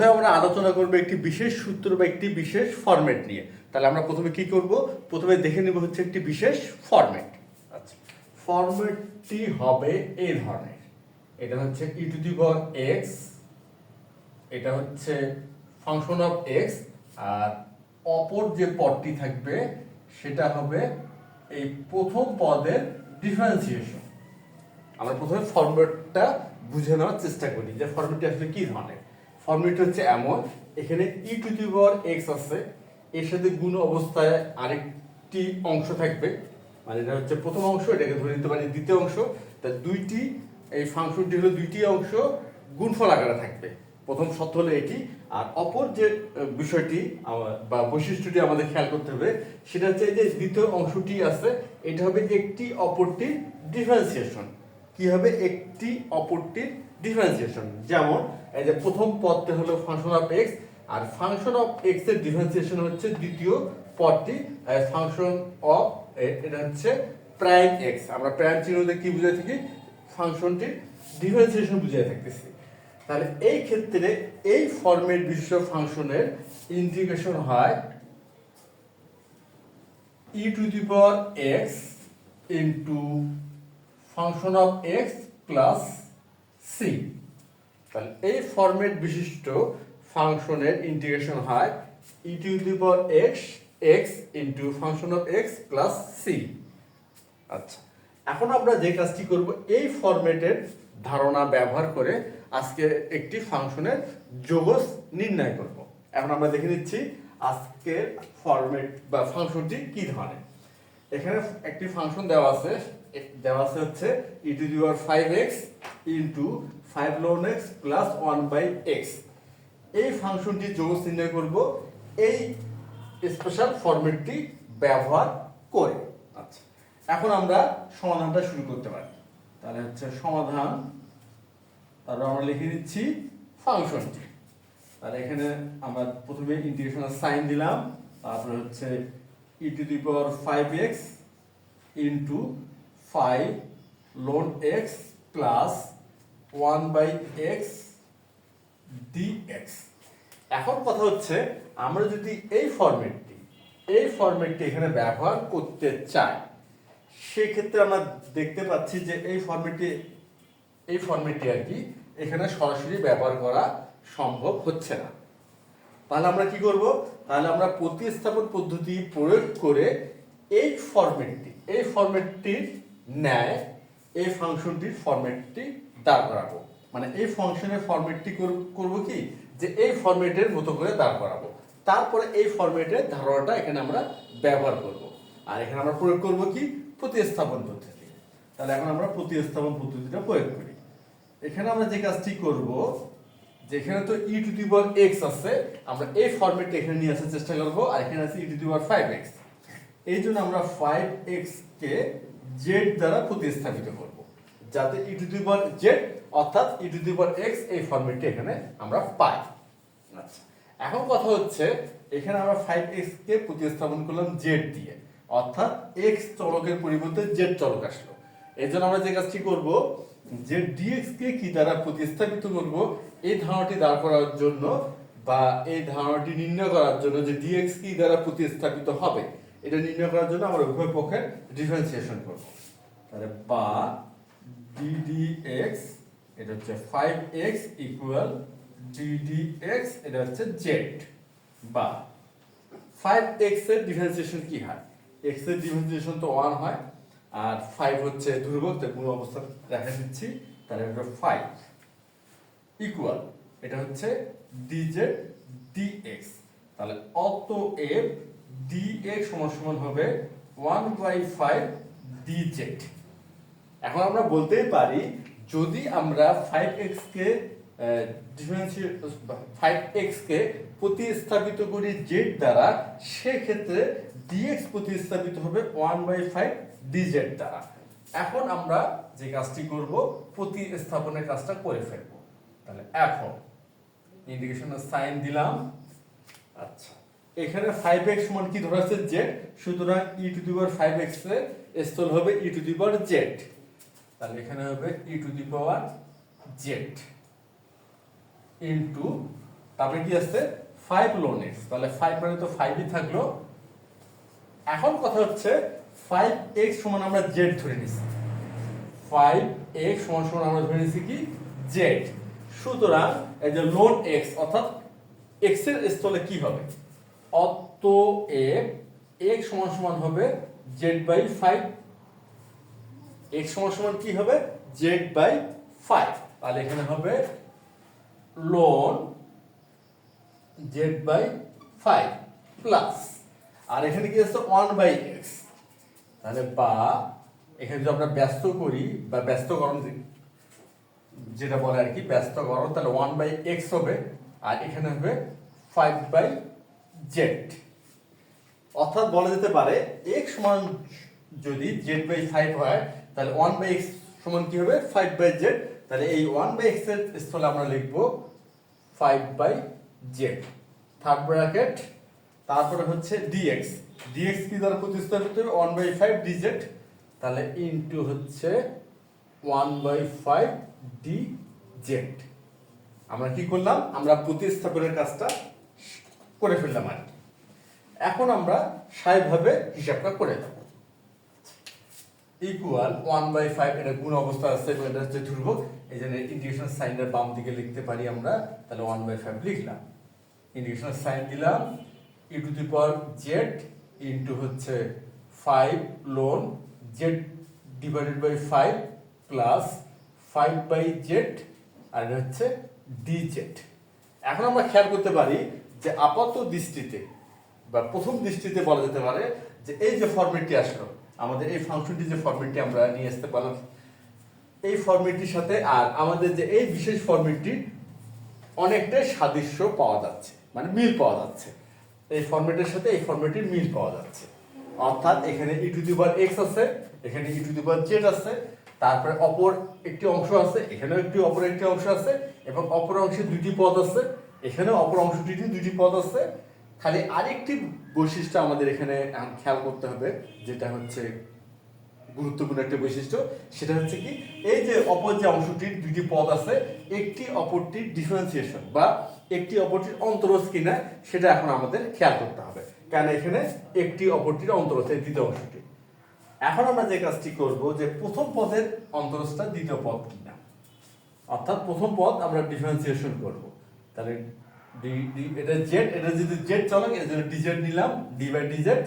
প্রথমে আমরা আলোচনা করব একটি বিশেষ সূত্র বা একটি বিশেষ ফরম্যাট নিয়ে? তাহলে আমরা প্রথমে কি করব? প্রথমে দেখে নেব হচ্ছে একটি বিশেষ ফরম্যাট আচ্ছা ফরম্যাটটি হবে এই ধরনের। এটা হচ্ছে e to the power x এটা হচ্ছে ফাংশন অফ এক্স আর অপর যে পদটি থাকবে, সেটা হবে এই প্রথম পদের ডিফারেন্সিয়েশন আমরা প্রথমে ফর্মেটটা বুঝে নেওয়ার চেষ্টা করি যে ফর্মেটটি আসলে কি ধরনের। ফর্মেট হচ্ছে এমন। এখানে ই টু দি পাওয়ার এক্স আছে। এর সাথে গুণ অবস্থায় আরেকটি অংশ থাকবে। মানে এটা হচ্ছে প্রথম অংশ, এটাকে ধরে নিতে পারি দ্বিতীয় অংশ। তা দুইটি, এই ফাংশনটি হলো দুইটি অংশ গুণফল আকারে থাকবে। প্রথম শর্ত হলো এটি। আর অপর যে বিষয়টি বা বৈশিষ্ট্যটি আমাদের খেয়াল করতে হবে, সেটা হচ্ছে যে দ্বিতীয় অংশটি আছে, এটা হবে একটি অপরটির ডিফারেন্সিয়েশন কি হবে? একটি অপরটির ডিফারেন্সিয়েশন যেমন, এই যে প্রথম পদটি হলো ফাংশন অফ এক্স আর ফাংশন অফ এক্সের ডিফারেন্সিয়েশন হচ্ছে দ্বিতীয় পদটি। ফাংশন অফ এটা হচ্ছে প্রাইম এক্স আমরা প্রাইম চিহ্ন দিয়ে কি বুঝে থাকি? ফাংশনটির ডিফারেন্সিয়েশন বুঝিয়ে থাকতেছি। তাহলে এই ক্ষেত্রে এই ফর্মেট বিশিষ্ট ফাংশনের ইন্টিগ্রেশন হয় e to the power x into function of x plus c তাহলে এই ফর্মেট বিশিষ্ট ফাংশনের ইন্টিগ্রেশন হয় e to the power x x into function of x plus c আচ্ছা এখন আমরা যে কাজটি করব, এই ফরম্যাটের ধারণা ব্যবহার করে আজকে একটি ফাংশনের যোগস নির্ণয় করব। এখন আমরা দেখে নিচ্ছি আজকের ফরম্যাট বা ফাংশনটি কি ধরনের। এখানে একটি ফাংশন দেওয়া আছে দেওয়া আছে হচ্ছে e to the power five x into five ln x plus one by x এই ফাংশনটি যোগস নির্ণয় করব এই স্পেশাল ফরম্যাটটি ব্যবহার করে। আচ্ছা এখন আমরা সমাধানটা শুরু করতে পারি। তাহলে হচ্ছে সমাধান, তারপর আমরা লিখে দিচ্ছি ফাংশনটি। তাহলে এখানে আমরা প্রথমে ইন্টিগ্রেশনের সাইন দিলাম, তারপরে হচ্ছে e to the power five x into five ln x plus one by x dx এখন কথা হচ্ছে, আমরা যদি এই ফরম্যাটটি এই ফরম্যাটটি এখানে ব্যবহার করতে চাই, সেক্ষেত্রে আমরা দেখতে পাচ্ছি যে এই ফরম্যাটটি এই ফরম্যাটটি আর কি এখানে সরাসরি ব্যবহার করা সম্ভব হচ্ছে না। তাহলে আমরা কি করব? তাহলে আমরা প্রতিস্থাপন পদ্ধতি প্রয়োগ করে এই ফরম্যাটটি, এই ফরম্যাটটির ন্যায় এই ফাংশনটির ফরম্যাটটি দাঁড় করাবো। মানে এই ফাংশনের ফরম্যাটটি করব কি? যে এই ফরম্যাটের মতো করে দাঁড় করাবো। তারপরে এই ফরম্যাটের ধারণাটা এখানে আমরা ব্যবহার করব। আর এখানে আমরা প্রয়োগ করব কি? প্রতিস্থাপন পদ্ধতি। তাহলে এখন আমরা প্রতিস্থাপন পদ্ধতিটা প্রয়োগ করি। এখানে আমরা যে কাজটি করব যেখানে তো ই টু দি এক্স আছে, আমরা এই ফরম্যাটটা এখানে নিয়ে আসার চেষ্টা করব, আর এখানে আছে e to the five x এই জন্য আমরা ফাইভ এক্স কে জেড দ্বারা প্রতিস্থাপিত করব। যাতে ই টু দি পাওয়ার জেড অর্থাৎ ই টু দি পাওয়ার এক্স এই ফরম্যাটটি এখানে আমরা পাই। আচ্ছা এখন কথা হচ্ছে, এখানে আমরা ফাইভ এক্স কে প্রতিস্থাপন করলাম জেড দিয়ে। অর্থাৎ এক্স চলকের পরিবর্তে জেড চলক আসলো। এই জন্য আমরা যে কাজটি করব যে ডিএক্স কে কি দ্বারা প্রতিস্থাপিত করব, এই ধারণাটি দাঁড় করার জন্য বা এই ধারণাটি নির্ণয় করার জন্য যে ডিএক্স কি দ্বারা প্রতিস্থাপিত হবে এটা নির্ণয় করার জন্য আমরা উভয় পক্ষের ডিফারেন্সিয়েশন করব। তাহলে বা ডিডিএক্স এটা হচ্ছে ফাইভ এক্স ইকুয়াল ডিডিএক্স এটা হচ্ছে জেড বা ফাইভ এক্সের ডিফারেন্সিয়েশন কি হয়? এক্সের ডিফারেন্সিয়েশন তো ওয়ান হয়, আর ফাইভ হচ্ছে ধ্রুবক তাই কোনো অবস্থা দেখা দিচ্ছি। তাহলে এটা ফাইভ ইকুয়াল এটা হচ্ছে ডিজেড ডিএক্স তাহলে অতএব ডিএক্স সমান সমান হবে ওয়ান বাই ফাইভ ডিজেড এখন আমরা বলতেই পারি, যদি আমরা ফাইভ এক্স কে ফাইভ এক্স কে প্রতিস্থাপিত করি জেড দ্বারা, সেক্ষেত্রে ডিএক্স প্রতিস্থাপিত হবে ওয়ান বাই ফাইভ ডিজেড দ্বারা। এখন আমরা যে কাজটি করব, প্রতিস্থাপনের কাজটা করে ফেলব। তাহলে এখন ইন্ডিকেশনের সাইন দিলাম। আচ্ছা। এখানে ফাইভ এক্স সমান কি ধরা আছে জেড সুতরাং ই টু দি পাওয়ার ফাইভ এক্সের স্থল হবে e to the power Z তাহলে এখানে হবে e to the power z into তারপরে কি আসছে? ফাইভ লোন এক্স তাহলে ফাইভ মানে তো ফাইভই থাকল। এখন কথা হচ্ছে ফাইভ এক্স সমান আমরা জেড ধরে নিছি। ফাইভ এক্স সমান সমান আমরা ধরে নিছি কি? জেড সুতরাং এই যে লোন এক্স অর্থাৎ এক্সের স্থলে কি হবে? অতএব এক্স সমান সমান হবে জেড বাই ফাইভ এক্স সমান সমান কি হবে? জেড বাই ফাইভ তাহলে এখানে হবে ln z by five plus আর এখানে কি আছে? ওয়ান বাই এক্স তাহলে বা, এখানে যদি আমরা ব্যস্ত করি, বা ব্যস্তকরণ যেটা বলে আর কি, ব্যস্তকরণ, তাহলে ওয়ান বাই এক্স হবে। আর এখানে হবে ফাইভ বাই জেড অর্থাৎ বলা যেতে পারে এক্স সমান যদি জেড বাই ফাইভ হয়, তাহলে ওয়ান বাই এক্স সমান কি হবে? ফাইভ বাই জেড তাহলে এই ওয়ান বাই এক্সের স্থলে আমরা লিখব five by Z third bracket তারপরে হচ্ছে ডিএক্স ডিএক্স কি দ্বারা প্রতিস্থাপিত হবে? ওয়ান বাই ফাইভ ডিজেড তাহলে ইনটু হচ্ছে one by five d z আমরা কি করলাম? আমরা প্রতিস্থাপনের কাজটা করে ফেললাম আর কি। এখন আমরা স্বাভাবিকভাবে হিসাবটা করে দেব ইকুয়াল ওয়ান বাই ফাইভ এটা গুণ অবস্থা আছে এবং এটা হচ্ছে এই জন্য ইন্টিগ্রেশন সাইনটা বাম দিকে লিখতে পারি আমরা, তাহলে ওয়ান বাই ফাইভ লিখলাম। ইন্টিগ্রেশন সাইন দিলাম e to the power z into হচ্ছে five ln z divided by five plus five by z আর হচ্ছে ডি জেড এখন আমরা খেয়াল করতে পারি যে আপাত দৃষ্টিতে বা প্রথম দৃষ্টিতে বলা যেতে পারে যে এই যে ফর্মেটটি আসলো, আমাদের এই ফাংশনটি যে ফর্মেটটি আমরা নিয়ে আসতে পারলাম, এই ফর্মেটটির সাথে আর আমাদের যে এই বিশেষ ফর্মেটটি অনেকটাই সাদৃশ্য পাওয়া যাচ্ছে মানে মিল পাওয়া যাচ্ছে। এই ফর্মেটের সাথে এই ফর্মেটের মিল পাওয়া যাচ্ছে। অর্থাৎ এখানে ই টু এক্স আছে, এখানে ই টু জেড আছে, তারপরে অপর একটি অংশ আছে, এখানেও একটি অপর একটি অংশ আছে, এবং অপর অংশে দুটি পদ আছে। এখানেও অপর অংশটিতে দুটি পদ আছে। খালি আরেকটি বৈশিষ্ট্য আমাদের এখানে খেয়াল করতে হবে, যেটা হচ্ছে গুরুত্বপূর্ণ একটা বৈশিষ্ট্য। সেটা হচ্ছে কি, এই যে অপর যে অংশটির দুটি পদ আছে, একটি অপরটির ডিফারেন্সিয়েশন বা একটি অপরটির অন্তরজ কিনা, সেটা এখন আমাদের খেয়াল করতে হবে। কেন এখানে একটি অপরটির অন্তরজ, এই দ্বিতীয় অংশটি? এখন আমরা যে কাজটি করব, যে প্রথম পদের অন্তরজটা দ্বিতীয় পদ কিনা। অর্থাৎ প্রথম পদ আমরা ডিফারেন্সিয়েশন করব। তাহলে ডি ডি এটা জেড এটা যদি জেড চলে এর জন্য ডিজেড নিলাম d by dz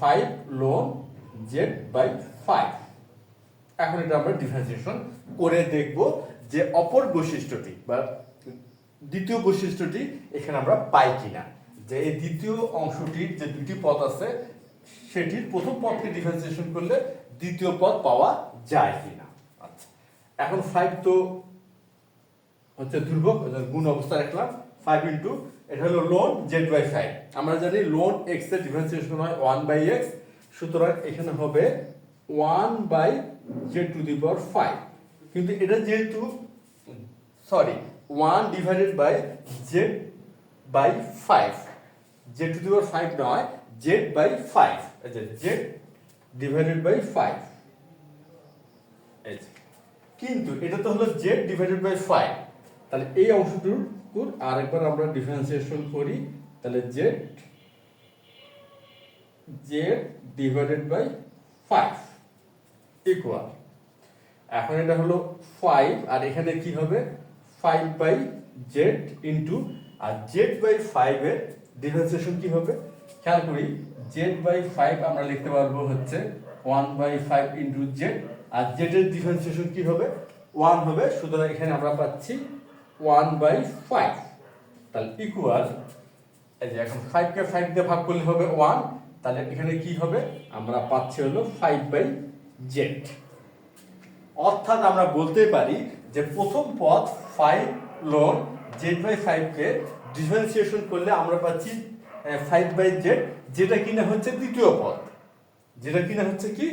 five ln z by five এখন এটা আমরা ডিফারেন্সিয়েশন করে দেখব যে অপর বৈশিষ্ট্যটি বা দ্বিতীয় বৈশিষ্ট্যটি এখানে আমরা পাই কিনা। যে এই দ্বিতীয় অংশটির যে দুটি পদ আছে, সেটির প্রথম পদকে ডিফারেন্সিয়েশন করলে দ্বিতীয় পদ পাওয়া যায় কিনা। আচ্ছা এখন ফাইভ তো হচ্ছে ধ্রুবক গুণ অবস্থা রাখলাম ফাইভ ইন্টু এটা হলো লোন জেড বাই ফাইভ আমরা জানি লোন এক্সের ডিফারেন্সিয়েশন হয় ওয়ান বাই এক্স সুতরাং এখানে হবে one by z to the power five কিন্তু এটা যেহেতু sorry one divided by z by five z to the power five নয় জেড বাই ফাইভ আচ্ছা জেড ডিভাইডেড বাই ফাইভ কিন্তু এটা তো হলো জেড ডিভাইডেড বাই ফাইভ তাহলে এই অংশটুকুর আরেকবার আমরা ডিফারেন্সিয়েশন করি, তাহলে z z divided by five equal এখন এটা হলো ফাইভ আর এখানে কি হবে? ফাইভ বাই জেড ইন্টু আর জেড বাই ফাইভের ডিফারেন্সিয়েশন কি হবে? খেয়াল করি জেড বাই ফাইভ আমরা লিখতে পারব হচ্ছে one by five into Z আর জেডের ডিফারেন্সিয়েশন কি হবে? ওয়ান হবে, সুতরাং এখানে আমরা পাচ্ছি ওয়ান বাই ফাইভ তাহলে ইকুয়াল এই যে এখন ফাইভকে ফাইভ দিয়ে ভাগ করলে হবে ওয়ান তাহলে এখানে কি হবে? আমরা পাচ্ছি হলো ফাইভ বাই জেড অর্থাৎ আমরা বলতে পারি যে প্রথম পদ ফাইভ লোন জেড বাই ফাইভকে ডিফারেন্সিয়েশন করলে আমরা পাচ্ছি ফাইভ বাই জেড যেটা কিনা হচ্ছে দ্বিতীয় পদ। যেটা কিনা হচ্ছে কি?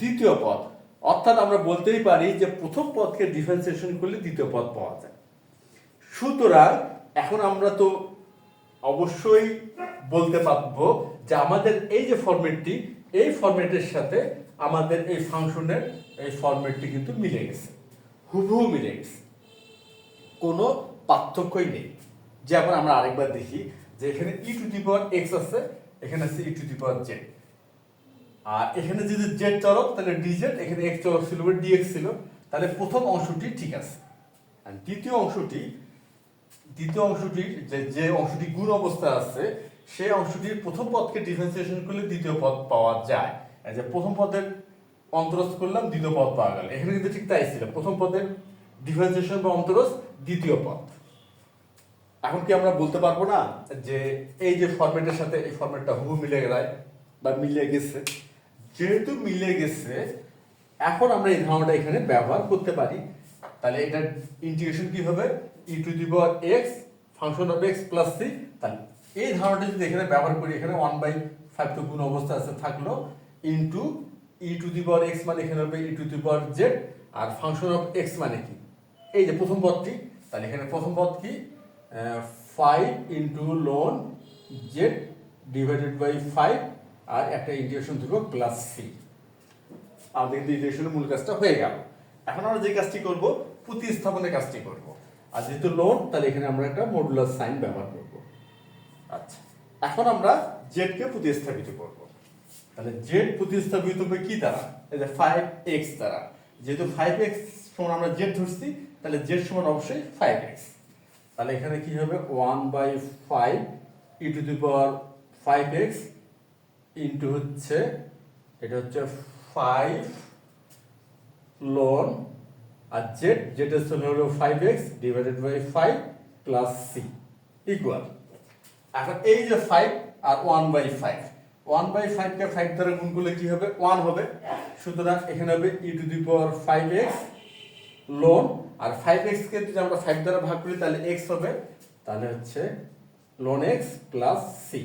দ্বিতীয় পদ। অর্থাৎ আমরা বলতেই পারি যে প্রথম পদকে ডিফারেন্সিয়েশন করলে দ্বিতীয় পদ পাওয়া যায়। সুতরাং এখন আমরা তো অবশ্যই বলতে পারব যে আমাদের এই যে ফরম্যাটটি এই ফরম্যাটের সাথে আমাদের এই ফাংশনের এই ফরম্যাটটি কিন্তু মিলে গেছে, হুবহু মিলে গেছে। কোনো পার্থক্যই নেই। যেমন আমরা আরেকবার দেখি যে এখানে ই টু দি পাওয়ার এক্স আছে, এখানে আছে e to the power z আর এখানে যদি জেড চলক তাহলে ডিজেড এখানে এক্স চলক ছিল বলে ডিএক্স ছিল। তাহলে প্রথম অংশটি ঠিক আছে। দ্বিতীয় অংশটি দ্বিতীয় অংশটির যে যে অংশটি গুণ অবস্থায় আছে, সেই অংশটির প্রথম পদকে ডিফারেন্সিয়েশন করলে দ্বিতীয় পদ পাওয়া যায়। যে প্রথম পদের অন্তরস্থ করলাম, দ্বিতীয় পদ পাওয়া গেল। এখানে কিন্তু ঠিক তাই ছিল। প্রথম পদের ডিফারেন্সিয়েশন বা অন্তরস্থ, দ্বিতীয় পদ। এখন কি আমরা বলতে পারব না যে এই যে ফরম্যাটের সাথে এই ফরম্যাটটা হুবু মিলে গেলায় বা মিলে গেছে? যেহেতু মিলে গেছে, এখন আমরা এই ধারণাটা এখানে ব্যবহার করতে পারি। তাহলে এটা ইন্টিগ্রেশন কি হবে? E to the power x function of x plus c তাহলে এই ধারণাটা যদি এখানে ব্যবহার করি, এখানে ওয়ান বাই ফাইভ তো গুণ অবস্থা আছে থাকল into e to the power x মানে এখানে হবে e to the power z R function of x মানে কি? এই যে প্রথম পদটি, তাহলে এখানে প্রথম পদ কি? Five into ln z divided by five আর একটা ইন্টিগ্রেশন থাকবে প্লাস সি আমাদের কিন্তু ইন্টিগ্রেশনের মূল কাজটা হয়ে গেল। এখন আমরা যে কাজটি করব, প্রতিস্থাপনের কাজটি করব। আর যেহেতু লোন তাহলে এখানে আমরা একটা মডুলার সাইন ব্যবহার করব। আচ্ছা। এখন আমরা জেডকে প্রতিস্থাপিত করব। তাহলে জেড প্রতিস্থাপিত হবে কি দ্বারা? এই যে ফাইভ এক্স দ্বারা। যেহেতু ফাইভ এক্স সমান আমরা জেড ধরছি তাহলে জেড সমান অবশ্যই ফাইভ এক্স তাহলে এখানে কি হবে? One by five e to the power five x into হচ্ছে এটা হচ্ছে ফাইভ লোন আর জেড এর সঙ্গে হলো five x divided by five plus c equal এখন এই যে five R one by five one by ফাইভকে five দ্বারা গুণ করলে কি হবে? ওয়ান হবে। সুতরাং এখানে হবে e to the power five x ln R five এক্সকে যদি আমরা ফাইভ দ্বারা ভাগ করি, তাহলে এক্স হবে, তাহলে হচ্ছে লোন এক্স প্লাস সি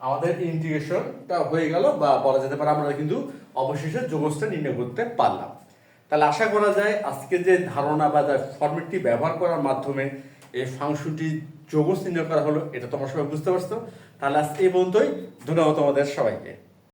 আমাদের ইন্টিগ্রেশনটা হয়ে গেল বা বলা যেতে পারে, আমরা কিন্তু অবশেষে যোগসটা নির্ণয় করতে পারলাম। তাহলে আশা করা যায় আজকে যে ধারণা বা ফর্মেটটি ব্যবহার করার মাধ্যমে এই ফাংশনটি যোগ চিহ্ন করা হলো, এটা তোমার সবাই বুঝতে পারছ। তাহলে আজকে এই পর্যন্তই। ধন্যবাদ তোমাদের সবাইকে।